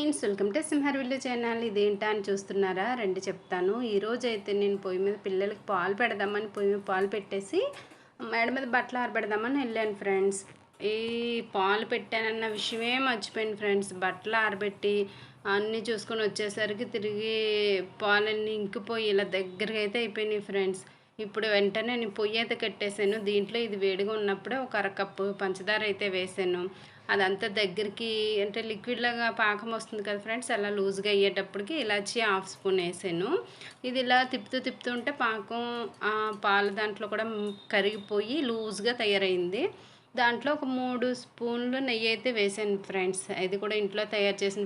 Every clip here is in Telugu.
ఫ్రెండ్స్ వెల్కమ్ టు సింహర్విల్లు ఛానల్ ఇదేంటా అని చూస్తున్నారా? రండి చెప్తాను. ఈరోజు అయితే నేను పొయ్యి మీద పిల్లలకి పాలు పెడదామని పొయ్యి మీద పాలు పెట్టేసి మేడ మీద బట్టలు ఆరబెడదామని వెళ్ళాను ఫ్రెండ్స్ ఈ పాలు పెట్టానన్న విషయమే మర్చిపోయాను ఫ్రెండ్స్ బట్టలు ఆరబెట్టి అన్నీ చూసుకొని వచ్చేసరికి తిరిగి పాలన్నీ ఇంకిపోయి ఇలా దగ్గరగా అయితే అయిపోయినాయి ఫ్రెండ్స్ ఇప్పుడు వెంటనే నేను పొయ్యి అయితే కట్టేశాను. దీంట్లో ఇది వేడిగా ఉన్నప్పుడే ఒక అరకప్పు పంచదార అయితే వేసాను అదంతా దగ్గరికి అంటే లిక్విడ్ లాగా పాకం వస్తుంది కదా ఫ్రెండ్స్ అలా లూజ్గా అయ్యేటప్పటికి ఇలాచి హాఫ్ స్పూన్ వేసాను. ఇది ఇలా తిప్పుతూ తిప్పుతూ ఉంటే పాకం పాల దాంట్లో కూడా కరిగిపోయి లూజ్గా తయారైంది. దాంట్లో ఒక మూడు స్పూన్లు నెయ్యి అయితే వేసాను ఫ్రెండ్స్. ఇది కూడా ఇంట్లో తయారు చేసిన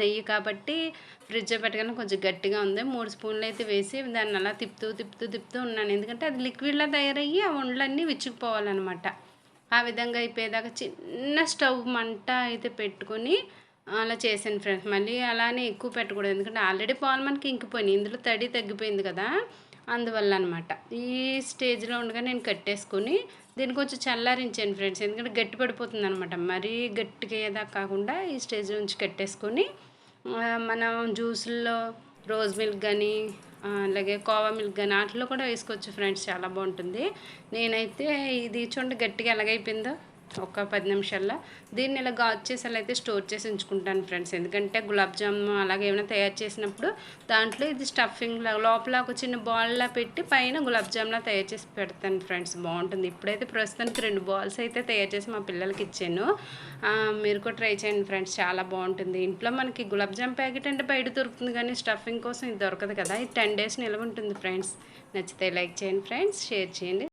నెయ్యి కాబట్టి ఫ్రిడ్జ్ పెట్టగానే కొంచెం గట్టిగా ఉంది. మూడు స్పూన్లు అయితే వేసి దాన్ని అలా తిప్పుతూ తిప్పుతూ తిప్పుతూ ఉన్నాను. ఎందుకంటే అది లిక్విడ్లా తయారయ్యి ఆ ఉండలన్నీ విచ్చుకుపోవాలన్నమాట. ఆ విధంగా అయిపోయేదాకా చిన్న స్టవ్ మంట అయితే పెట్టుకొని అలా చేశాను ఫ్రెండ్స్. మళ్ళీ అలానే ఎక్కువ పెట్టకూడదు. ఎందుకంటే ఆల్రెడీ పాలు మనకి ఇంకిపోయినాయి. ఇందులో తడి తగ్గిపోయింది కదా. అందువల్ల అనమాట ఈ స్టేజ్లో ఉండగా నేను కట్టేసుకొని దీన్ని కొంచెం చల్లారించాను ఫ్రెండ్స్. ఎందుకంటే గట్టి పడిపోతుంది అనమాట మరీ గట్టిగా అయ్యేదాకా కాకుండా ఈ స్టేజ్ నుంచి కట్టేసుకొని మనం జ్యూసుల్లో రోజ్ మిల్క్ కానీ అలాగే కోవా మిల్క్ కానీ వాటిలో కూడా వేసుకోవచ్చు ఫ్రెండ్స్. చాలా బాగుంటుంది. నేనైతే ఇది చూడండి గట్టిగా ఎలాగైపోయిందో. ఒక పది నిమిషాల్లో. దీన్ని ఇలా గాజు చేసి అయితే స్టోర్ చేసి ఉంచుకుంటాను ఫ్రెండ్స్. ఎందుకంటే గులాబ్ జామున్ అలాగే ఏమైనా తయారు చేసినప్పుడు దాంట్లో ఇది స్టఫింగ్ లోపల ఒక చిన్న బాల్లా పెట్టి పైన గులాబ్ జామ్లా తయారు చేసి పెడతాను ఫ్రెండ్స్. బాగుంటుంది. ఇప్పుడైతే ప్రస్తుతానికి రెండు బాల్స్ అయితే తయారు చేసి మా పిల్లలకి ఇచ్చాను. మీరు కూడా ట్రై చేయండి ఫ్రెండ్స్. చాలా బాగుంటుంది. ఇంట్లో మనకి గులాబ్ జామ్ ప్యాకెట్ అంటే బయట దొరుకుతుంది కానీ స్టఫింగ్ కోసం ఇది దొరకదు కదా. ఇది టెన్ డేస్ నిలవ ఉంటుంది ఫ్రెండ్స్. నచ్చితే లైక్ చేయండి ఫ్రెండ్స్. షేర్ చేయండి.